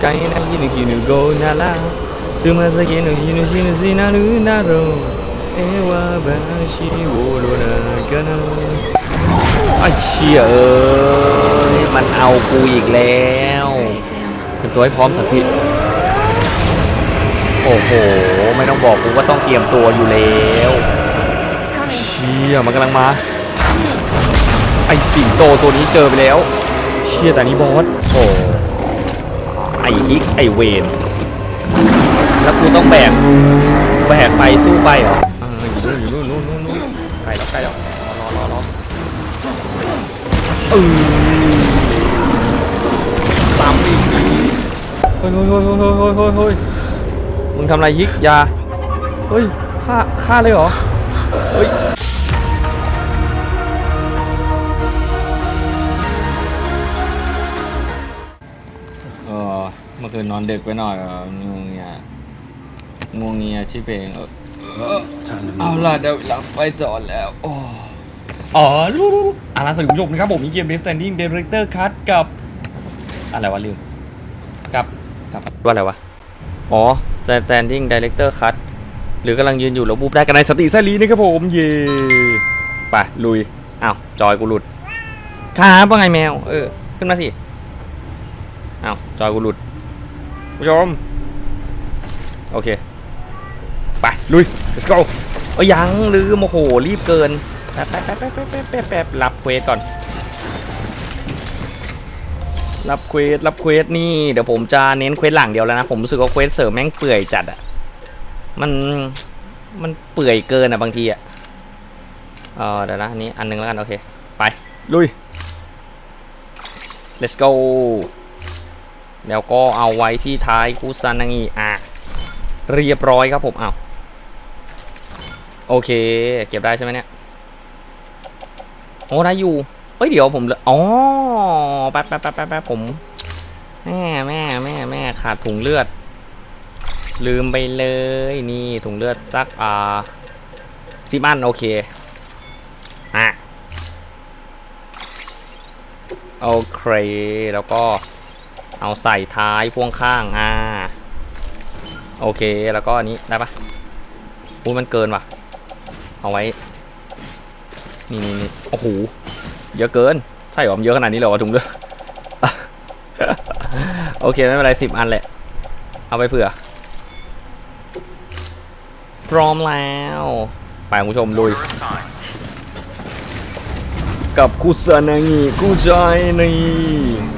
ใจนะยินกินโกนาลาซึมาสกินยินชินซินาลูนาโรเอวาบาชิโวโรนากันไอเชี่ยเอ้ยมันเอากูอีกแล้วเป็นตัวให้พร้อมสักทีโอ้โห ไม่ต้องบอกกูว่าต้องเตรียมตัวอยู่แล้วเชี่ยมันกำลังมา ไอสิงโตตัวนี้เจอไปแล้ว เชี่ยแต่นี้บอสโอ้ ไอฮิกไอเวนแล้วกูต้องแบกแบกไปสู้ไปเหรออยู่นู่นอยู่นู่นนู่นนู่นใกล้แล้วใกล้แล้วรอรอรอเออตามไปเฮ้ยเฮ้ยเฮ้ยเฮ้ยเฮ้ยเฮ้ยเฮ้ยมึงทำอะไรยิกยาเฮ้ยฆ่าฆ่าเลยเหรอเฮ้ย อคืนนอนดึกไปหน่อยเออง่วงเงียง่วงเงียชิบเองเออเออเอาล่ะเดี๋ยวหลับไปจอดแล้ว โอ้อ๋อรู้รู้รู้อะล่ะสวัสดีคุณผู้ชมนะครับผมมีเกม Death Standing Director Cut กับ อะไรวะลืมกับกับว่าอะไรวะ อ๋อ Standing Director Cut หรือกำลังยืนอยู่แล้วบูบได้กันในสติแซลีนะครับผมเย่ไปลุยอ้าวจอยกูหลุดครับว่าไงแมว เออ ขึ้นมาสิอ้าวจอยกูหลุด ผู้ชม โอเค ไป ลุย let's go เอ้ยยังลืมโอ้โห รีบเกิน แป๊บแป๊บแป๊บแป๊บป๊ป๊ปรับเควสก่อน รับเควสรับเควสนี่ เดี๋ยวผมจะเน้นเควสหลังเดียวแล้วนะ ผมรู้สึกว่าเควสเสริมแม่งเปื่อยจัดอะมันมันเปื่อยเกินอะบางทีอะเออเดี๋ยวนะอันนี้อันนึงแล้วกัน โอเค ไป ลุย let's go แล้วก็เอาไว้ที่ท้ายคุซานางิอะเรียบร้อยครับผมเอาโอเค เก็บได้ใช่ไหมเนี่ยโอ้ได้อยู่เอ้ยเดี๋ยวผมเลืออ๋อแป๊บแป๊บแป๊บแป๊บแป๊บผมแม่แม่แม่แม่ขาดถุงเลือด ลืมไปเลยนี่ถุงเลือดสักอ่าสิบอันโอเคอะโอเคแล้วก็ เอาใส่ท้ายพ่วงข้างอ่าโอเคแล้วก็อันนี้ได้ปะอุ้ยมันเกินว่ะ เอาไว้ นี่นี่นี่โอ้โหเยอะเกิน ใช่หรอมันเยอะขนาดนี้เลยเหรอถุงเลือโอเคไม่เป็นไรสิบอันแหละ เอาไปเผื่อ พร้อมแล้ว ไปคุณผู้ชมลุย กับคุซานางิกูใจนี่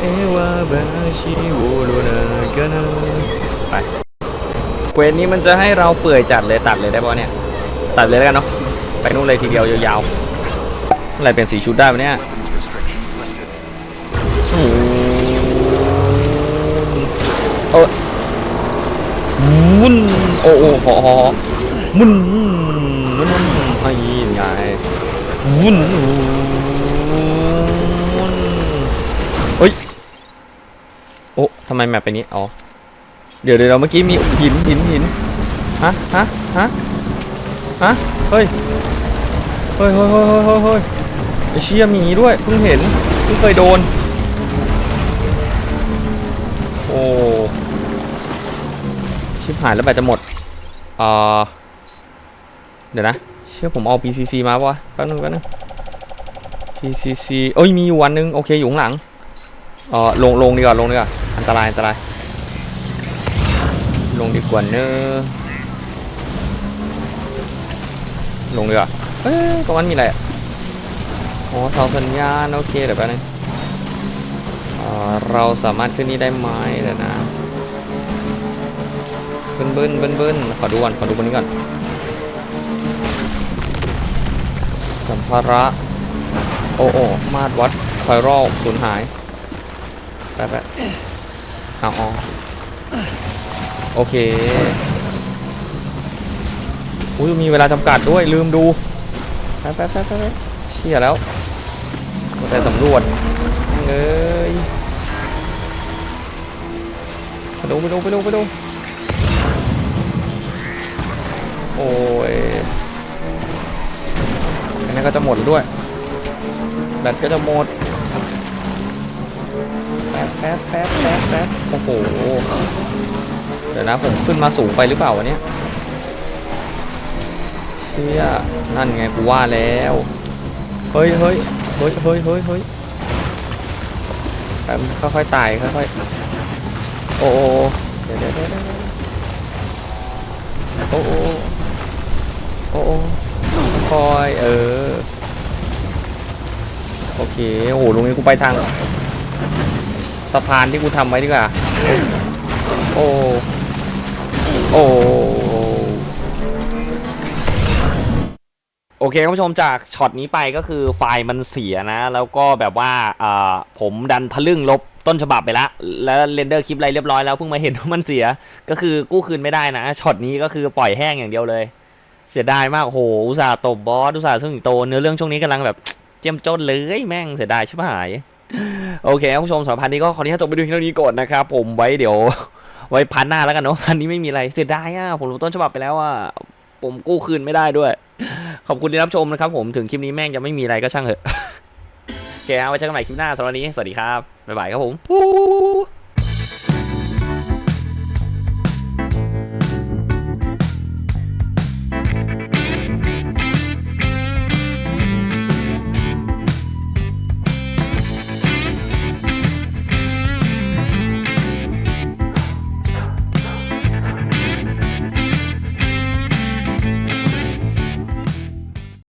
เอวาบาชิโวโรนากานาไปเควสนี้มันจะให้เราเปื่อยจัดเลยตัดเลยได้ป่ะเนี่ย ตัดเลยแล้วกันเนาะไปนู่นเลยทีเดียวยาวๆอะไรเป็นสีชุดได้ปะเนี่ยโอ้โอ้มุนโอ้โอ้หอหอมุนมุนมุนไอ้ยังไงมุนมุน เฮ้ย โอ้ ทำไมแมปไปนี้ อ๋อ เดี๋ยวเดี๋ยวเมื่อกี้มีหินหินหินฮะฮะฮะฮะเฮ้ย เฮ้ยเฮ้ยเฮ้ยเฮ้ยเฮ้ยไอเชี่ยมีด้วย เพิ่งเห็น เพิ่งเคยโดน โอ้ ชิบหายแล้วแบตจะหมดอ่าเดี๋ยวนะ เชื่อผมเอา PCC มาปะวะแป๊บนึงแป๊บนึง PCC เอ้ย มีอยู่วันนึง โอเค อยู่ข้างหลังเออลงลงดีกว่า ลงดีกว่า อันตรายอันตราย ลงดีกว่าเนอะลงดีกว่าเอ้ยตรงนั้นมีอะไรอะอ๋อเสาสัญญาณโอเคเดี๋ยวแป๊บนึงเราสามารถขึ้นนี่ได้ไหมเดี๋ยวนะเบิ้นเบิ้นเบิ้นบิ้นขอดูก่อนขอดูคนนี้ก่อนสัมภาระโอ้โอ้มาตรวัดไฟรอลสูญหายแป๊บๆ เอาเอโอเค อุ้ยมีเวลาจำกัดด้วยลืมดูแป๊บแป๊บแป๊บแป๊บเชี่ยแล้วแต่สำรวจเอ้ยไปดูไปดูไปดูไปดูโอ้ยอันนี้ก็จะหมดด้วย แบตก็จะหมด แป๊บแป๊บแป๊บแป๊บแป๊บ โอ้โห เดี๋ยวนะผมขึ้นมาสูงไปหรือเปล่าวะเนี่ยเฮียนั่นไงกูว่าแล้ว เฮ้ยเฮ้ยเฮ้ยเฮ้ยเฮ้ยเฮ้ยค่อยๆไต่ค่อยๆโอ้โอเดี๋ยวเดี๋ยวเดี๋ยวโอ้โอ้โอ้โอ้คอยเออ โอเค โอ้โหตรงนี้กูไปทาง สะพานที่กูทำไว้ดีกว่า โอ้ โอ้โอเคคุณผู้ชมจากช็อตนี้ไปก็คือไฟล์มันเสียนะ แล้วก็แบบว่าผมดันทะลึ่งลบต้นฉบับไปแล้วแล้วเรนเดอร์คลิปอะไรเรียบร้อยแล้วเพิ่งมาเห็นว่ามันเสีย ก็คือกู้คืนไม่ได้นะช็อตนี้ก็คือปล่อยแห้งอย่างเดียวเลย เสียดายมากโอ้โหอุตส่าห์ตบบอสอุตส่าห์ซึ่งโตเนื้อเรื่องช่วงนี้กำลังแบบเจียมจนเลยแม่งเสียดายชิบหาย โอเคคุณผู้ชมสำหรับพันนี้ก็ขออนุญาตจบไปดูเท่านี้ก่อนนะครับผมไว้เดี๋ยว ไว้พันหน้าแล้วกันเนาะพันนี้ไม่มีอะไรเสียดายอะผมรู้ต้นฉบับไปแล้วอะผมกู้คืนไม่ได้ด้วย ขอบคุณที่รับชมนะครับผมถึงคลิปนี้แม่งจะไม่มีอะไรก็ช่างเถอะโอเคครับไว้เจอกันใหม่คลิปหน้าสำหรับวันนี้สวัสดีครับบ๊ายบายครับผม